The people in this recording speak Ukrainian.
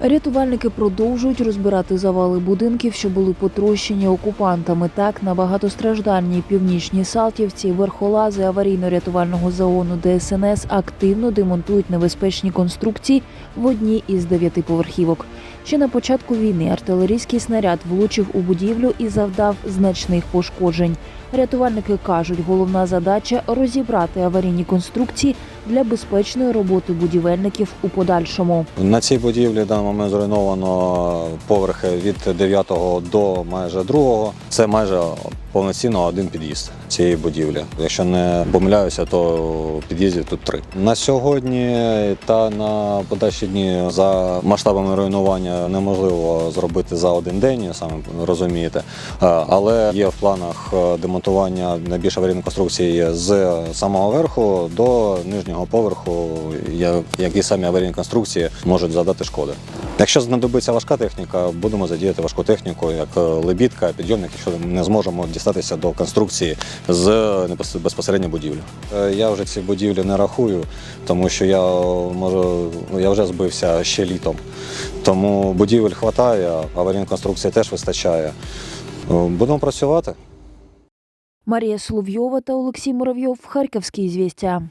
Рятувальники продовжують розбирати завали будинків, що були потрощені окупантами. Так на багатостраждальній північній Салтівці верхолази аварійно-рятувального загону ДСНС активно демонтують небезпечні конструкції в одній із дев'ятиповерхівок. Ще на початку війни артилерійський снаряд влучив у будівлю і завдав значних пошкоджень. Рятувальники кажуть, головна задача розібрати аварійні конструкції для безпечної роботи будівельників у подальшому. На цій будівлі в зруйновано поверхи від 9 до майже 2. Це майже повноцінно один під'їзд цієї будівлі. Якщо не помиляюся, то під'їздів тут три. На сьогодні та на подальші дні за масштабами руйнування неможливо зробити за один день, самі розумієте. Але є в планах е, демонтування найбільш аварійної конструкції з самого верху до нижнього поверху, які самі аварійні конструкції можуть завдати шкоди. Якщо знадобиться важка техніка, будемо задіяти важку техніку, як е, лебідка, підйомник, якщо не зможемо дістатися до конструкції з безпосередньо будівлі. Е, Я вже ці будівлі не рахую, тому що я можу, ну, я вже збився ще літом. Тому будівель вистачає, аварійної конструкції теж вистачає. Е, Будемо працювати. Марія Соловйова та Олексій Муравйов. Харківські звістя.